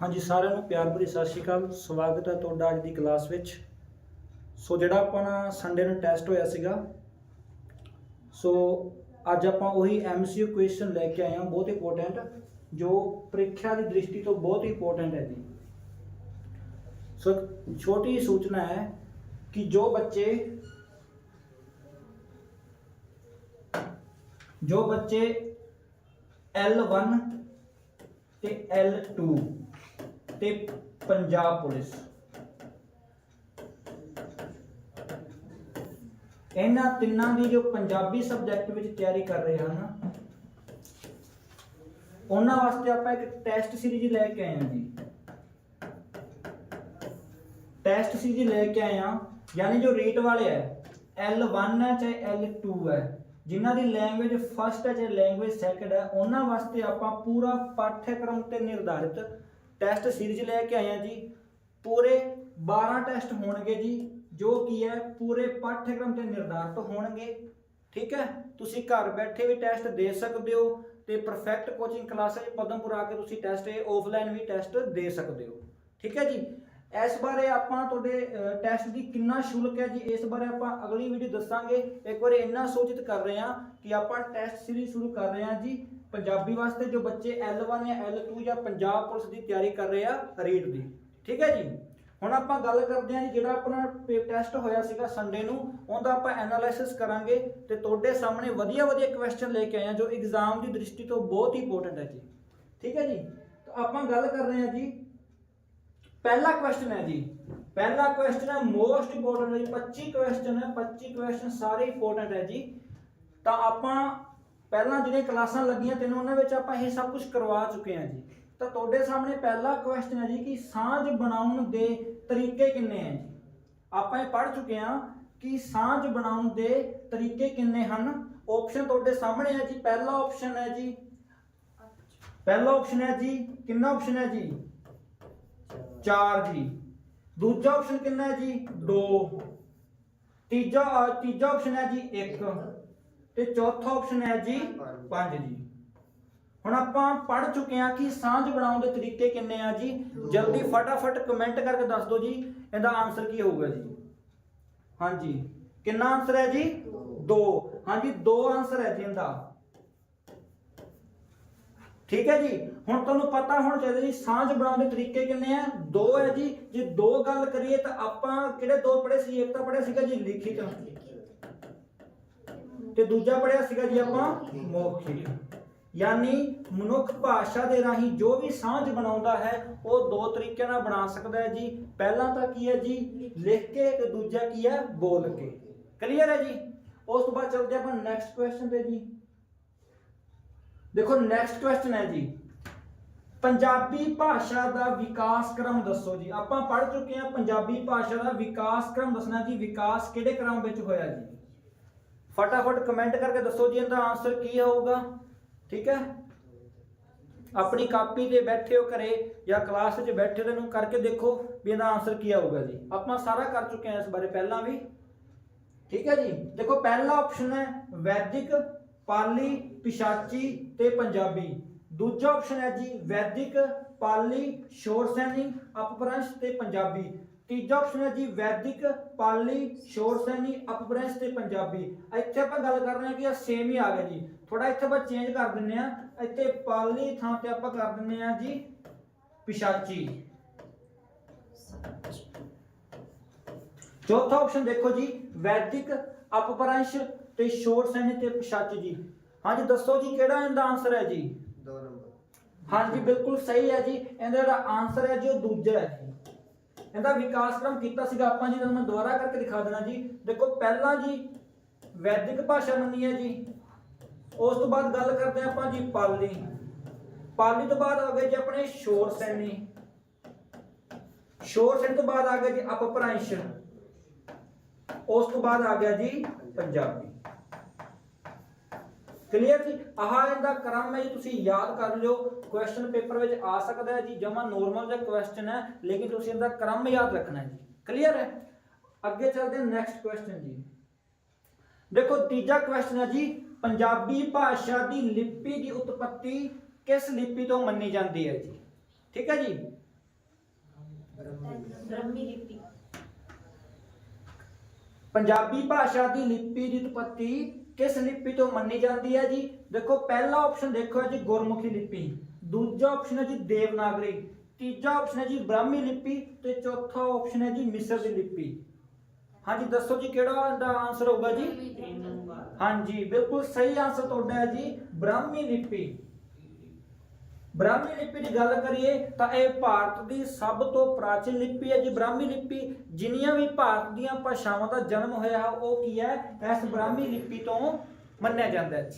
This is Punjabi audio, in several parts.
ਹਾਂਜੀ, ਸਾਰਿਆਂ ਨੂੰ ਪਿਆਰ ਭਰੀ ਸਤਿ ਸ਼੍ਰੀ ਅਕਾਲ। ਸਵਾਗਤ ਹੈ ਤੁਹਾਡਾ ਅੱਜ ਦੀ ਕਲਾਸ ਵਿੱਚ। ਸੋ ਜਿਹੜਾ ਆਪਣਾ ਸੰਡੇ ਨੂੰ ਟੈਸਟ ਹੋਇਆ ਸੀਗਾ, ਸੋ ਅੱਜ ਆਪਾਂ ਉਹੀ ਐਮਸੀਕਿਊ ਕੁਐਸਚਨ ਲੈ ਕੇ ਆਏ ਹਾਂ, ਬਹੁਤ ਇੰਪੋਰਟੈਂਟ ਜੋ ਪ੍ਰੀਖਿਆ ਦੀ ਦ੍ਰਿਸ਼ਟੀ ਤੋਂ ਬਹੁਤ ਇੰਪੋਰਟੈਂਟ ਹੈ ਜੀ। ਸੋ ਛੋਟੀ ਜਿਹੀ ਸੂਚਨਾ ਹੈ ਕਿ ਜੋ ਬੱਚੇ ਜੋ ਬੱਚੇ L1 ਤੇ L2 ਤੇ ਪੰਜਾਬ ਪੁਲਿਸ, ਇਹਨਾਂ ਤਿੰਨਾਂ ਦੀ ਜੋ ਪੰਜਾਬੀ ਸਬਜੈਕਟ ਵਿੱਚ ਤਿਆਰੀ ਕਰ ਰਹੇ ਹਨ, ਉਹਨਾਂ ਵਾਸਤੇ ਆਪਾਂ ਇੱਕ ਟੈਸਟ ਸੀਰੀਜ਼ ਲੈ ਕੇ ਆਏ ਹਾਂ ਜੀ। ਟੈਸਟ ਸੀ ਜੀ ਲੈ ਕੇ ਆਇਆ ਯਾਨੀ ਜੋ ਰੀਟ ਵਾਲੇ ਹੈ L1 ਹੈ ਚਾਹੇ L2 ਹੈ, ਜਿਨ੍ਹਾਂ ਦੀ ਲੈਂਗੁਏਜ ਫਸਟ ਹੈ ਚਾਹੇ ਲੈਂਗੁਏਜ ਸੈਕੰਡ ਹੈ, ਉਹਨਾਂ ਵਾਸਤੇ ਆਪਾਂ ਪੂਰਾ ਪਾਠਕ੍ਰਮ ਤੇ ਨਿਰਧਾਰਿਤ ਟੈਸਟ ਸੀਰੀਜ਼ ਲੈ ਕੇ ਆਇਆ ਜੀ। ਪੂਰੇ 12 ਟੈਸਟ ਹੋਣਗੇ ਜੀ, ਜੋ ਕੀ ਹੈ, ਪੂਰੇ ਪਾਠਕ੍ਰਮ ਤੇ ਨਿਰਧਾਰਿਤ ਹੋਣਗੇ। ਠੀਕ ਹੈ? ਤੁਸੀਂ ਘਰ ਬੈਠੇ ਵੀ ਟੈਸਟ ਦੇ ਸਕਦੇ ਹੋ ਤੇ ਪਰਫੈਕਟ ਕੋਚਿੰਗ ਕਲਾਸਾਂ ਵਿੱਚ ਪਦਮਪੁਰ ਆ ਕੇ ਤੁਸੀਂ ਟੈਸਟ ਇਹ ਆਫਲਾਈਨ ਵੀ ਟੈਸਟ ਦੇ ਸਕਦੇ ਹੋ। ਠੀਕ ਹੈ ਜੀ? ਇਸ ਬਾਰੇ ਆਪਾਂ ਤੁਹਾਡੇ ਟੈਸਟ ਦੀ ਕਿੰਨਾ ਸ਼ੁਲਕ ਹੈ ਜੀ, ਇਸ ਬਾਰੇ ਆਪਾਂ ਅਗਲੀ ਵੀਡੀਓ ਦੱਸਾਂਗੇ। ਇੱਕ ਵਾਰੀ ਇੰਨਾ ਸੋਚਿਤ ਕਰ ਰਹੇ ਹਾਂ ਕਿ ਆਪਾਂ ਟੈਸਟ ਸੀਰੀਜ਼ ਸ਼ੁਰੂ ਕਰ ਰਹੇ ਹਾਂ ਜੀ, ਪੰਜਾਬੀ ਵਾਸਤੇ ਜੋ ਬੱਚੇ L1 ਜਾਂ L2 ਜਾਂ ਪੰਜਾਬ ਪੁਲਿਸ ਦੀ ਤਿਆਰੀ ਕਰ ਰਹੇ ਆ ਰੀਡ ਦੀ। ਠੀਕ ਹੈ ਜੀ? ਹੁਣ ਆਪਾਂ ਗੱਲ ਕਰਦੇ ਹਾਂ ਜੀ, ਜਿਹੜਾ ਆਪਣਾ ਟੈਸਟ ਹੋਇਆ ਸੀਗਾ ਸੰਡੇ ਨੂੰ, ਉਹਦਾ ਆਪਾਂ ਐਨਾਲਿਸਿਸ ਕਰਾਂਗੇ ਤੇ ਤੁਹਾਡੇ ਸਾਹਮਣੇ ਵਧੀਆ ਵਧੀਆ ਕੁਐਸਚਨ ਲੈ ਕੇ ਆਏ ਹਾਂ, ਜੋ ਐਗਜ਼ਾਮ ਦੀ ਦ੍ਰਿਸ਼ਟੀ ਤੋਂ ਬਹੁਤ ਹੀ ਇੰਪੋਰਟੈਂਟ ਹੈ ਜੀ। ਠੀਕ ਹੈ ਜੀ? ਤਾਂ ਆਪਾਂ ਗੱਲ ਕਰ ਰਹੇ ਹਾਂ ਜੀ ਪਹਿਲਾ ਕੁਐਸਚਨ ਹੈ ਜੀ। ਪਹਿਲਾ ਕੁਐਸਚਨ ਹੈ ਮੋਸਟ ਇੰਪੋਰਟੈਂਟ ਹੈ ਜੀ। 25 ਕੁਐਸਚਨ ਹੈ 25 ਕੁਐਸਚਨ ਸਾਰੇ ਇੰਪੋਰਟੈਂਟ ਹੈ ਜੀ। ਤਾਂ ਆਪਾਂ ਪਹਿਲਾਂ ਜਿਹੜੀਆਂ ਕਲਾਸਾਂ ਲੱਗੀਆਂ ਤੈਨੂੰ, ਉਹਨਾਂ ਵਿੱਚ ਆਪਾਂ ਇਹ ਸਭ ਕੁਝ ਕਰਵਾ ਚੁੱਕੇ ਹਾਂ ਜੀ। ਤਾਂ ਤੁਹਾਡੇ ਸਾਹਮਣੇ ਪਹਿਲਾ ਕੁਐਸਚਨ ਹੈ ਜੀ ਕਿ ਸਾਂਝ ਬਣਾਉਣ ਦੇ ਤਰੀਕੇ ਕਿੰਨੇ ਹੈ ਜੀ? ਆਪਾਂ ਇਹ ਪੜ੍ਹ ਚੁੱਕੇ ਹਾਂ ਕਿ ਸਾਂਝ ਬਣਾਉਣ ਦੇ ਤਰੀਕੇ ਕਿੰਨੇ ਹਨ? ਆਪਸ਼ਨ ਤੁਹਾਡੇ ਸਾਹਮਣੇ ਹੈ ਜੀ। ਪਹਿਲਾ ਆਪਸ਼ਨ ਹੈ ਜੀ। ਪਹਿਲਾ ਆਪਸ਼ਨ ਹੈ ਜੀ। ਕਿੰਨਾ ਆਪਸ਼ਨ ਹੈ ਜੀ? 4 ਜੀ। ਦੂਜਾ ਆਪਸ਼ਨ ਕਿੰਨਾ ਹੈ ਜੀ? 2 ਤੀਜਾ ਤੀਜਾ ਆਪਸ਼ਨ ਹੈ ਜੀ 1 ਤੇ ਚੌਥਾ ਆਪਸ਼ਨ ਹੈ ਜੀ 5 ਜੀ। ਹੁਣ ਆਪਾਂ ਪੜ ਚੁੱਕੇ ਹਾਂ ਕਿ ਸਾਂਝ ਬਣਾਉਣ ਦੇ ਤਰੀਕੇ ਕਿੰਨੇ ਆ ਜੀ। ਜਲਦੀ ਫਟਾਫਟ ਕਮੈਂਟ ਕਰਕੇ ਦੱਸ ਦਿਓ ਜੀ, ਇਹਦਾ ਆਨਸਰ ਕੀ ਹੋਊਗਾ ਜੀ? ਹਾਂਜੀ। ਕਿੰਨਾ ਆਨਸਰ ਹੈ ਜੀ? 2 ਹਾਂਜੀ 2 ਆਨਸਰ ਹੈ ਜੀ ਇਹਦਾ। ਠੀਕ ਹੈ ਜੀ? ਹੁਣ ਤੁਹਾਨੂੰ ਪਤਾ ਹੋਣਾ ਚਾਹੀਦਾ ਜੀ, ਸਾਂਝ ਬਣਾਉਣ ਦੇ ਤਰੀਕੇ ਕਿੰਨੇ ਆ? ਦੋ ਹੈ ਜੀ, ਜੇ ਦੋ ਗੱਲ ਕਰੀਏ ਤਾਂ ਆਪਾਂ ਕਿਹੜੇ ਦੋ ਪੜ੍ਹੇ ਸੀ? ਇੱਕ ਤਾਂ ਪੜ੍ਹਿਆ ਸੀਗਾ ਜੀ ਲਿਖਿਤ ਤੇ ਦੂਜਾ ਪੜ੍ਹਿਆ ਸੀਗਾ ਜੀ ਆਪਾਂ ਮੌਖਿਕ। ਯਾਨੀ ਮਨੁੱਖ ਭਾਸ਼ਾ ਦੇ ਰਾਹੀਂ ਜੋ ਵੀ ਸਾਂਝ ਬਣਾਉਂਦਾ ਹੈ, ਉਹ ਦੋ ਤਰੀਕਿਆਂ ਨਾਲ ਬਣਾ ਸਕਦਾ ਹੈ ਜੀ। ਪਹਿਲਾ ਤਾਂ ਕੀ ਹੈ ਜੀ? ਲਿਖ ਕੇ ਤੇ ਦੂਜਾ ਕੀ ਹੈ? ਬੋਲ ਕੇ। ਕਲੀਅਰ ਹੈ ਜੀ? ਉਸ ਤੋਂ ਬਾਅਦ ਚੱਲਦੇ ਆਪਾਂ ਨੈਕਸਟ ਕੁਐਸਚਨ ਤੇ ਜੀ। ਦੇਖੋ ਨੈਕਸਟ ਕੁਐਸਚਨ ਹੈ ਜੀ। ਪੰਜਾਬੀ ਭਾਸ਼ਾ ਦਾ ਵਿਕਾਸ ਕ੍ਰਮ ਦੱਸੋ ਜੀ। ਆਪਾਂ ਪੜ੍ਹ ਚੁੱਕੇ ਹਾਂ ਪੰਜਾਬੀ ਭਾਸ਼ਾ ਦਾ ਵਿਕਾਸ ਕ੍ਰਮ ਦੱਸਣਾ ਜੀ। ਵਿਕਾਸ ਕਿਹੜੇ ਕ੍ਰਮ ਵਿੱਚ ਹੋਇਆ ਜੀ? ਫਟਾਫਟ ਕਮੈਂਟ ਕਰਕੇ ਦੱਸੋ ਜੀ, ਇਹਦਾ ਆਨਸਰ ਕੀ ਹੋਊਗਾ ਠੀਕ ਹੈ? ਆਪਣੀ ਕਾਪੀ ਤੇ ਬੈਠੇ ਹੋ ਘਰੇ ਜਾਂ ਕਲਾਸ ਵਿੱਚ ਬੈਠੇ ਹੋ ਤੇ ਇਹਨੂੰ ਕਰਕੇ ਦੇਖੋ ਵੀ ਇਹਦਾ ਆਨਸਰ ਕੀ ਆਊਗਾ ਜੀ। ਆਪਾਂ ਸਾਰਾ ਕਰ ਚੁੱਕੇ ਹਾਂ ਇਸ ਬਾਰੇ ਪਹਿਲਾਂ ਵੀ। ਠੀਕ ਹੈ ਜੀ? ਦੇਖੋ, ਪਹਿਲਾ ਆਪਸ਼ਨ ਹੈ ਵੈਦਿਕ ਪਾਲੀ, ਪਿਸ਼ਾਚੀ ਤੇ ਪੰਜਾਬੀ। ਦੂਜਾ ਆਪਸ਼ਨ ਹੈ ਜੀ ਵੈਦਿਕ, ਪਾਲੀ, ਸ਼ੋਰ ਸੈਨੀ ਅਪਭ੍ਰੰਸ਼ ਤੇ ਪੰਜਾਬੀ। ਤੀਜਾ ਆਪਸ਼ਨ ਹੈ ਜੀ ਵੈਦਿਕ, ਪਾਲੀ, ਸ਼ੋਰ ਸੈਨੀ ਅਪਭ੍ਰੰਸ਼ ਤੇ ਪੰਜਾਬੀ। ਇੱਥੇ ਆਪਾਂ ਗੱਲ ਕਰ ਰਹੇ ਹਾਂ ਕਿ ਇਹ ਸੇਮ ਹੀ ਆ ਗਿਆ ਜੀ। ਥੋੜਾ ਇੱਥੇ ਆਪਾਂ ਚੇਂਜ ਕਰ ਦਿੰਨੇ ਆ ਇੱਥੇ ਪਾਲੀ ਥਾਂ ਤੇ ਆਪਾਂ ਕਰ ਦਿੰਨੇ ਆ ਜੀ ਪਿਸ਼ਾਚੀ। ਚੌਥਾ ਆਪਸ਼ਨ ਦੇਖੋ ਜੀ ਵੈਦਿਕ, ਅਪਭ੍ਰੰਸ਼ ਤੇ ਸ਼ੋਰ ਸੈਨੀ ਤੇ ਪਿਸ਼ਾਚੀ ਜੀ। ਹਾਂਜੀ ਦੱਸੋ ਜੀ ਕਿਹੜਾ ਇਹਦਾ ਆਨਸਰ ਹੈ ਜੀ? ਦੋ ਨੰਬਰ। ਹਾਂਜੀ ਬਿਲਕੁਲ ਸਹੀ ਹੈ ਜੀ। ਇਹਦਾ ਜਿਹੜਾ ਆਨਸਰ ਹੈ ਜੀ ਦੂਜਾ ਹੈ ਜੀ। ਇਹਦਾ ਵਿਕਾਸ ਕ੍ਰਮ ਕੀਤਾ ਸੀਗਾ ਆਪਾਂ ਜੀ ਤੁਹਾਨੂੰ ਮੈਂ ਦੁਬਾਰਾ ਕਰਕੇ ਦਿਖਾ ਦੇਣਾ ਜੀ। ਦੇਖੋ ਪਹਿਲਾਂ ਜੀ ਵੈਦਿਕ ਭਾਸ਼ਾ ਮੰਨੀ ਹੈ ਜੀ। ਉਸ ਤੋਂ ਬਾਅਦ ਗੱਲ ਕਰਦੇ ਆਪਾਂ ਜੀ ਪਾਲੀ। ਪਾਲੀ ਤੋਂ ਬਾਅਦ ਆ ਗਏ ਜੀ ਆਪਣੇ ਸ਼ੋਰ ਸੈਨੀ ਸ਼ੋਰ ਸੈਨੀ ਤੋਂ ਬਾਅਦ ਆ ਗਿਆ ਜੀ ਅਪਭ੍ਰੰਸ਼। ਉਸ ਤੋਂ ਬਾਅਦ ਆ ਗਿਆ ਜੀ ਪੰਜਾਬੀ। ਕਲੀਅਰ ਜੀ? ਆਹ ਇਹਦਾ ਕ੍ਰਮ ਹੈ ਜੀ ਤੁਸੀਂ ਯਾਦ ਕਰ ਲਿਓ ਕੁਐਸਚਨ ਪੇਪਰ ਵਿੱਚ ਆ ਸਕਦਾ ਹੈ ਜੀ ਜਮਾ ਨੋਰਮਲ ਜਿਹਾ ਕੁਐਸਚਨ ਹੈ ਲੇਕਿਨ ਤੁਸੀਂ ਇਹਦਾ ਕ੍ਰਮ ਯਾਦ ਰੱਖਣਾ ਹੈ ਜੀ। ਕਲੀਅਰ ਹੈ? ਅੱਗੇ ਚੱਲਦੇ ਹਾਂ ਨੈਕਸਟ ਕੁਐਸਚਨ ਜੀ। ਦੇਖੋ ਤੀਜਾ ਕੁਐਸਚਨ ਹੈ ਜੀ ਪੰਜਾਬੀ ਭਾਸ਼ਾ ਦੀ ਲਿਪੀ ਦੀ ਉਤਪਤੀ ਕਿਸ ਲਿਪੀ ਤੋਂ ਮੰਨੀ ਜਾਂਦੀ ਹੈ ਜੀ? ਠੀਕ ਹੈ ਜੀ? ਬ੍ਰਹਮੀ ਲਿਪੀ। ਪੰਜਾਬੀ ਭਾਸ਼ਾ ਦੀ ਲਿਪੀ ਦੀ ਉਤਪਤੀ ਕਿਸ ਲਿਪੀ ਤੋਂ ਮੰਨੀ ਜਾਂਦੀ ਹੈ ਜੀ। ਦੇਖੋ ਪਹਿਲਾ ਆਪਸ਼ਨ ਦੇਖੋ ਜੀ ਗੁਰਮੁਖੀ ਲਿਪੀ। ਦੂਜਾ ਆਪਸ਼ਨ ਹੈ ਜੀ ਦੇਵਨਾਗਰੀ। ਤੀਜਾ ਆਪਸ਼ਨ ਹੈ ਜੀ ਬ੍ਰਾਹਮੀ ਲਿਪੀ ਤੇ ਚੌਥਾ ਆਪਸ਼ਨ ਹੈ ਜੀ ਮਿਸਰ ਦੀ ਲਿਪੀ। ਹਾਂਜੀ ਦੱਸੋ ਜੀ ਕਿਹੜਾ ਇਹਦਾ ਆਨਸਰ ਹੋਊਗਾ ਜੀ? ਹਾਂਜੀ ਬਿਲਕੁਲ ਸਹੀ ਆਨਸਰ ਤੁਹਾਡਾ ਹੈ ਜੀ ਬ੍ਰਾਹਮੀ ਲਿਪੀ। ਬ੍ਰਾਹਮੀ ਲਿਪੀ ਦੀ ਗੱਲ ਕਰੀਏ ਤਾਂ ਇਹ ਭਾਰਤ ਦੀ ਸਭ ਤੋਂ ਪ੍ਰਾਚੀਨ ਲਿਪੀ ਹੈ ਜੀ। ਬ੍ਰਾਹਮੀ ਲਿਪੀ ਜਿੰਨੀਆਂ ਵੀ ਭਾਰਤ ਦੀਆਂ ਭਾਸ਼ਾਵਾਂ ਦਾ ਜਨਮ ਹੋਇਆ ਉਹ ਕੀ ਹੈ? ਇਸ ਬ੍ਰਾਹਮੀ ਲਿਪੀ ਤੋਂ ਮੰਨਿਆ ਜਾਂਦਾ ਹੈ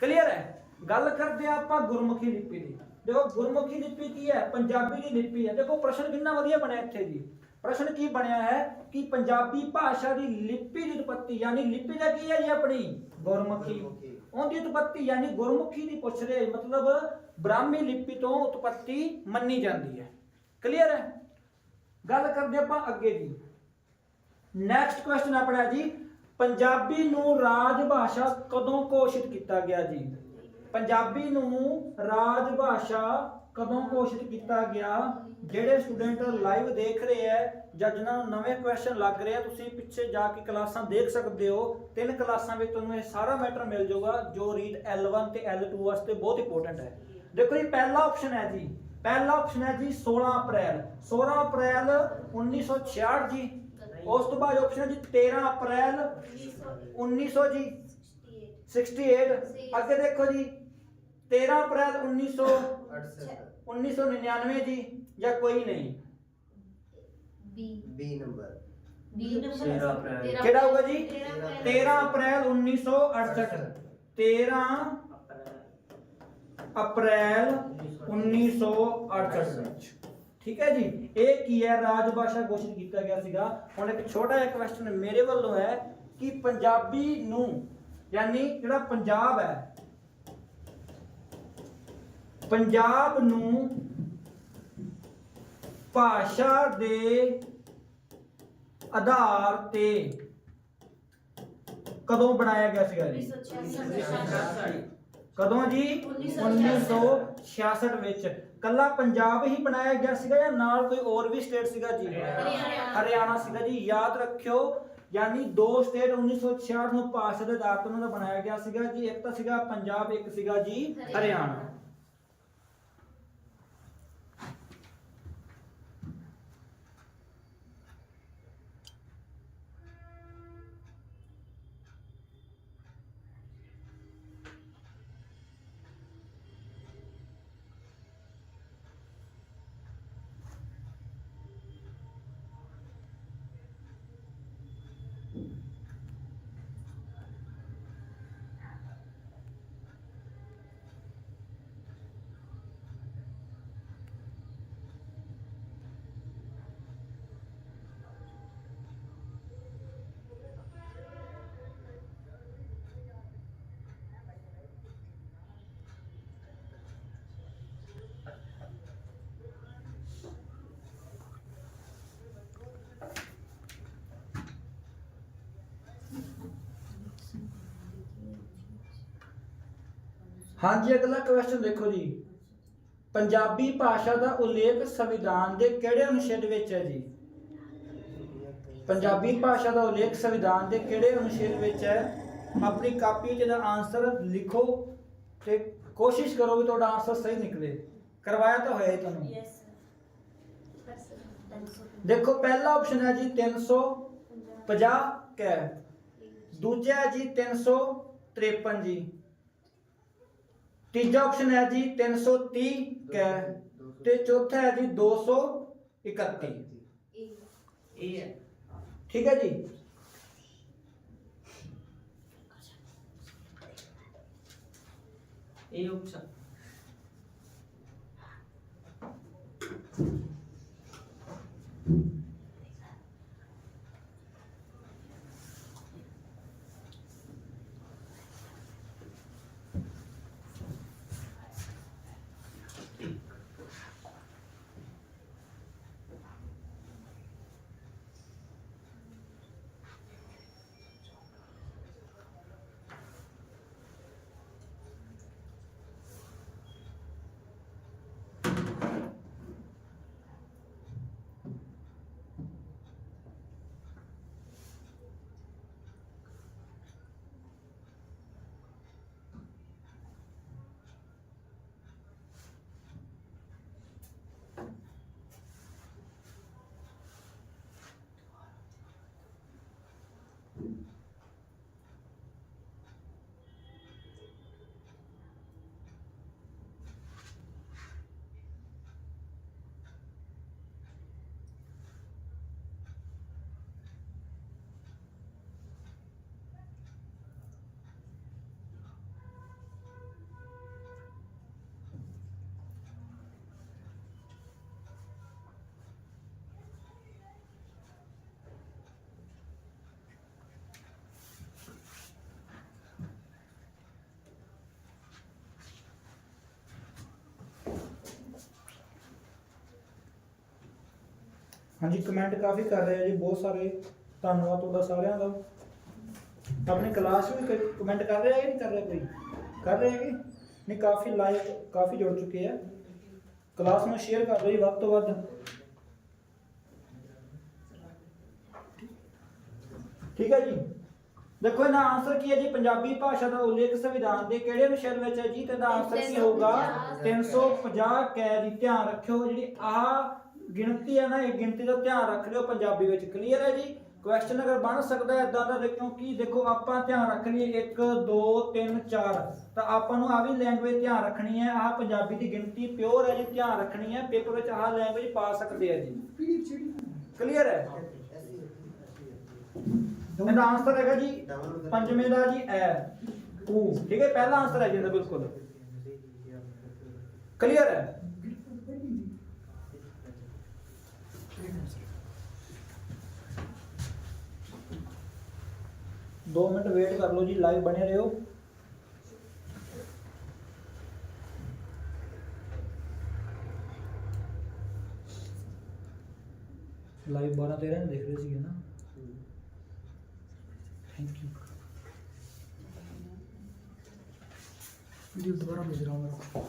ਕਲੀਅਰ ਹੈ? ਗੱਲ ਕਰਦੇ ਹਾਂ ਆਪਾਂ ਗੁਰਮੁਖੀ ਲਿਪੀ ਦੀ। ਦੇਖੋ ਗੁਰਮੁਖੀ ਲਿਪੀ ਕੀ ਹੈ? ਪੰਜਾਬੀ ਦੀ ਲਿਪੀ ਹੈ। ਦੇਖੋ ਪ੍ਰਸ਼ਨ ਕਿੰਨਾ ਵਧੀਆ ਬਣਿਆ ਇੱਥੇ ਜੀ। ਪ੍ਰਸ਼ਨ ਕੀ ਬਣਿਆ ਹੈ? ਕਿ ਪੰਜਾਬੀ ਭਾਸ਼ਾ ਦੀ ਲਿਪੀ ਦੀ ਉਤਪਤੀ ਯਾਨੀ ਲਿਪੀ ਦਾ ਕੀ ਹੈ ਜੀ ਆਪਣੀ? ਗੁਰਮੁਖੀ। ਉਹਦੀ ਉਤਪਤੀ ਯਾਨੀ ਗੁਰਮੁਖੀ ਦੀ ਪੁੱਛ ਰਹੇ ਮਤਲਬ ਬ੍ਰਾਹਮੀ ਲਿਪੀ ਤੋਂ ਉਤਪਤੀ ਮੰਨੀ ਜਾਂਦੀ ਹੈ। ਕਲੀਅਰ ਹੈ? ਗੱਲ ਕਰਦੇ ਆਪਾਂ ਅੱਗੇ ਦੀ। ਨੈਕਸਟ ਕੁਐਸਚਨ ਆਪਣਾ ਜੀ, ਪੰਜਾਬੀ ਨੂੰ ਰਾਜ ਭਾਸ਼ਾ ਕਦੋਂ ਘੋਸ਼ਿਤ ਕੀਤਾ ਗਿਆ ਜੀ? ਪੰਜਾਬੀ ਨੂੰ ਰਾਜ ਭਾਸ਼ਾ ਕਦੋਂ ਘੋਸ਼ਿਤ ਕੀਤਾ ਗਿਆ? ਜਿਹੜੇ ਸਟੂਡੈਂਟ ਲਾਈਵ ਦੇਖ ਰਹੇ ਹੈ ਜਾਂ ਜਿਨ੍ਹਾਂ ਨੂੰ ਨਵੇਂ ਕੁਐਸਚਨ ਲੱਗ ਰਹੇ ਆ ਤੁਸੀਂ ਪਿੱਛੇ ਜਾ ਕੇ ਕਲਾਸਾਂ ਦੇਖ ਸਕਦੇ ਹੋ। ਤਿੰਨ ਕਲਾਸਾਂ ਵਿੱਚ ਤੁਹਾਨੂੰ ਇਹ ਸਾਰਾ ਮੈਟਰ ਮਿਲ ਜਾਊਗਾ, ਜੋ ਰੀਡ L1 ਤੇ L2 ਵਾਸਤੇ ਬਹੁਤ ਇੰਪੋਰਟੈਂਟ ਹੈ। ਦੇਖੋ ਜੀ ਪਹਿਲਾ ਆਪਸ਼ਨ ਹੈ ਜੀ ਪਹਿਲਾ ਆਪਸ਼ਨ ਹੈ ਜੀ 16 ਅਪ੍ਰੈਲ। 16 ਅਪ੍ਰੈਲ 1966 ਜੀ। ਉਸ ਤੋਂ ਬਾਅਦ ਆਪਸ਼ਨ ਹੈ ਜੀ 13 ਅਪ੍ਰੈਲ 1900 ਜੀ। 68 ਅੱਗੇ ਦੇਖੋ ਜੀ 13 ਅਪ੍ਰੈਲ 1900 1999 ਜੀ ਜਾਂ ਕੋਈ ਨਹੀਂ। B B number B number ਤੇਰਾਂ ਅਪ੍ਰੈਲ। ਕਿਹੜਾ ਹੋਊਗਾ ਜੀ? 13 13 ਅਪ੍ਰੈਲ 1968 13 ਅਪ੍ਰੈਲ 1968 ਵਿੱਚ। ਠੀਕ ਹੈ ਜੀ? ਇਹ ਕੀ ਹੈ? ਰਾਜ ਭਾਸ਼ਾ ਘੋਸ਼ਿਤ ਕੀਤਾ ਗਿਆ ਸੀਗਾ। ਹੁਣ ਇੱਕ ਛੋਟਾ ਜਿਹਾ ਕੁਐਸਚਨ ਮੇਰੇ ਵੱਲੋਂ ਹੈ ਕਿ ਪੰਜਾਬੀ ਨੂੰ ਯਾਨੀ ਜਿਹੜਾ ਪੰਜਾਬ ਹੈ, ਪੰਜਾਬ ਨੂੰ ਭਾਸ਼ਾ ਦੇ ਆਧਾਰ ਤੇ ਕਦੋਂ ਬਣਾਇਆ ਗਿਆ ਸੀਗਾ ਜੀ? ਕਦੋਂ ਜੀ? 1966 ਵਿੱਚ। ਕੱਲਾ ਪੰਜਾਬ ਹੀ ਬਣਾਇਆ ਗਿਆ ਸੀਗਾ ਜਾਂ ਨਾਲ ਕੋਈ ਹੋਰ ਵੀ ਸਟੇਟ ਸੀਗਾ ਜੀ? ਹਰਿਆਣਾ। ਸੀਗਾ ਜੀ। ਯਾਦ ਰੱਖਿਓ ਯਾਨੀ ਦੋ ਸਟੇਟ 1966 ਨੂੰ ਭਾਸ਼ਾ ਦੇ ਆਧਾਰ ਤੇ ਉਹਨਾਂ ਦਾ ਬਣਾਇਆ ਗਿਆ ਸੀਗਾ ਜੀ। ਇੱਕ ਤਾਂ ਸੀਗਾ ਪੰਜਾਬ ਇੱਕ ਸੀਗਾ ਜੀ ਹਰਿਆਣਾ। ਹਾਂਜੀ ਅਗਲਾ ਕੁਐਸਚਨ ਦੇਖੋ ਜੀ। ਪੰਜਾਬੀ ਭਾਸ਼ਾ ਦਾ ਉਲੇਖ ਸੰਵਿਧਾਨ ਦੇ ਕਿਹੜੇ ਅਨੁਛੇਦ ਵਿੱਚ ਹੈ ਜੀ? ਪੰਜਾਬੀ ਭਾਸ਼ਾ ਦਾ ਉਲੇਖ ਸੰਵਿਧਾਨ ਦੇ ਕਿਹੜੇ ਅਨੁਛੇਦ ਵਿੱਚ ਹੈ? ਆਪਣੀ ਕਾਪੀ 'ਚ ਇਹਦਾ ਆਨਸਰ ਲਿਖੋ ਤੇ ਕੋਸ਼ਿਸ਼ ਕਰੋ ਵੀ ਤੁਹਾਡਾ ਆਨਸਰ ਸਹੀ ਨਿਕਲੇ। ਕਰਵਾਇਆ ਤਾਂ ਹੋਇਆ ਹੀ ਤੁਹਾਨੂੰ? ਯੈਸ ਦੇਖੋ ਪਹਿਲਾ ਆਪਸ਼ਨ ਹੈ ਜੀ 350 ਕੈ ਦੂਜਾ ਹੈ ਜੀ 353 ਜੀ। ਤੀਜਾ ਆਪਸ਼ਨ ਹੈ ਜੀ 330 ਕੈ ਤੇ ਚੌਥਾ ਹੈ ਜੀ 231 ਇਹ ਹੈ। ਠੀਕ ਹੈ ਜੀ। ਇਹ ਆਪਸ਼ਨ ਹਾਂਜੀ ਕਮੈਂਟ ਕਾਫੀ ਕਰ ਰਹੇ ਆ ਜੀ, ਬਹੁਤ ਸਾਰੇ ਧੰਨਵਾਦ ਤੁਹਾਡਾ ਸਾਰਿਆਂ ਦਾ। ਆਪਣੀ ਕਲਾਸ ਵੀ ਕਮੈਂਟ ਕਰ ਰਹੇ ਕਿ ਨਹੀਂ ਕਰ ਰਹੇ ਕੋਈ? ਕਰ ਰਹੇ ਹੈਗੇ ਨਹੀਂ, ਕਾਫੀ ਲਾਈਕ ਕਾਫੀ ਜੁੜ ਚੁੱਕੇ ਆ। ਕਲਾਸ ਨੂੰ ਸ਼ੇਅਰ ਕਰ ਦਿਓ ਜੀ, ਵੱਧ ਤੋਂ ਵੱਧ। ਠੀਕ ਹੈ ਜੀ? ਦੇਖੋ, ਇਹਦਾ ਆਨਸਰ ਕੀ ਹੈ ਜੀ? ਪੰਜਾਬੀ ਭਾਸ਼ਾ ਦਾ ਉਲੇਖ ਸੰਵਿਧਾਨ ਦੇ ਕਿਹੜੇ ਅਨੁਛੇਦ ਵਿੱਚ ਹੈ ਜੀ? ਤੇ ਇਹਦਾ ਆਨਸਰ ਕੀ ਹੋਊਗਾ? 350 ਕੈ ਦੀ ਧਿਆਨ ਰੱਖਿਓ, ਜਿਹੜੀ ਆਹ ਗਿਣਤੀ ਹੈ ਨਾ, ਇਹ ਗਿਣਤੀ ਦਾ ਧਿਆਨ ਰੱਖ ਲਿਓ, ਪੰਜਾਬੀ ਵਿੱਚ ਕਲੀਅਰ ਹੈ ਜੀ। ਕੁਐਸਚਨ ਅਗਰ ਬਣ ਸਕਦਾ ਇਦਾਂ ਦਾ ਦੇਖੋ ਕਿ ਦੇਖੋ, ਆਪਾਂ ਧਿਆਨ ਰੱਖ ਲਈਏ 1 2 3 4 ਤਾਂ ਆਪਾਂ ਨੂੰ ਆ ਵੀ ਲੈਂਗੁਏਜ ਧਿਆਨ ਰੱਖਣੀ ਹੈ, ਆਹ ਪੰਜਾਬੀ ਦੀ ਗਿਣਤੀ ਪਿਓਰ ਹੈ ਜੀ, ਧਿਆਨ ਰੱਖਣੀ ਹੈ। ਪੇਪਰ ਵਿੱਚ ਆਹ ਲੈਂਗੁਏਜ ਪਾ ਸਕਦੇ ਆ ਜੀ। ਕਲੀਅਰ ਹੈ? ਇਹਦਾ ਆਨਸਰ ਹੈਗਾ ਜੀ, ਪੰਜਵੇਂ ਦਾ ਜੀ, ਐ। ਊ ਠੀਕ ਹੈ, ਪਹਿਲਾ ਆਨਸਰ ਹੈ ਜੀ ਇਹਦਾ ਬਿਲਕੁਲ। ਕਲੀਅਰ ਹੈ? दो मिनट वेट कर लो जी लाइव बने रहो। लाइव बारह तेरह देख रहे थे ना? थैंक यू दोबारा भेज रहा हूँ मेरे को।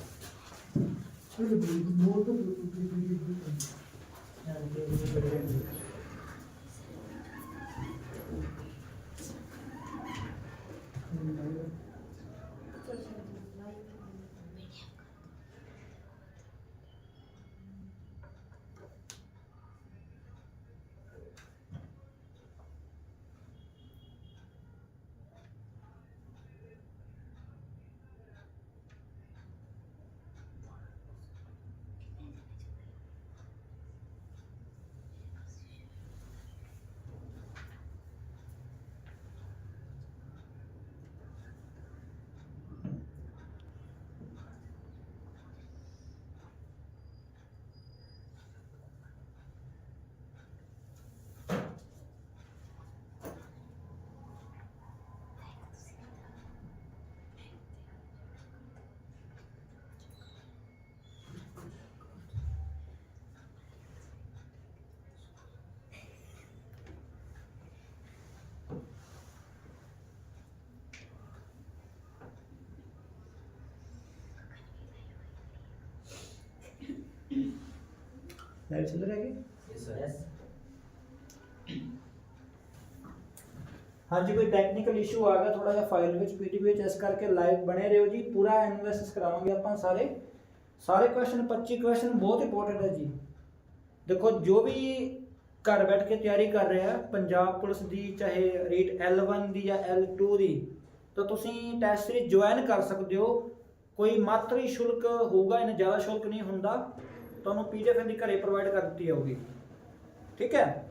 That is under again. Yes, sir. Yes. ਹਾਂਜੀ ਕੋਈ ਟੈਕਨੀਕਲ ਇਸ਼ੂ ਆ ਗਿਆ ਥੋੜਾ ਜਿਹਾ ਫਾਈਲ ਵਿੱਚ ਪੀਡੀਐਫ ਵਿੱਚ ਇਸ ਕਰਕੇ ਲਾਈਵ ਬਣੇ ਰਹੋ ਜੀ ਪੂਰਾ ਐਨਾਲਿਸਿਸ ਕਰਾਵਾਂਗੇ ਆਪਾਂ ਸਾਰੇ ਸਾਰੇ ਕੁਐਸਚਨ 25 ਕੁਐਸਚਨ ਬਹੁਤ ਇੰਪੋਰਟੈਂਟ ਹੈ ਜੀ ਦੇਖੋ ਜੋ ਵੀ ਘਰ ਬੈਠ ਕੇ ਤਿਆਰੀ ਕਰ ਰਿਹਾ ਪੰਜਾਬ ਪੁਲਿਸ ਦੀ ਚਾਹੇ ਰੀਟ L1 ਦੀ ਜਾਂ L2 ਦੀ ਤਾਂ ਤੁਸੀਂ ਟੈਸਟ ਵਿੱਚ ਜੁਆਇਨ ਕਰ ਸਕਦੇ ਹੋ ਕੋਈ ਮਾਤਰੀ ਸ਼ੁਲਕ ਹੋਊਗਾ ਇਹਨਾਂ ਜ਼ਿਆਦਾ ਸ਼ੁਲਕ ਨਹੀਂ ਹੁੰਦਾ ਤੁਹਾਨੂੰ ਪੀਡੀਐਫ ਦੀ ਘਰੇ ਪ੍ਰੋਵਾਈਡ ਕਰ ਦਿੱਤੀ ਜਾਊਗੀ। ਠੀਕ ਹੈ?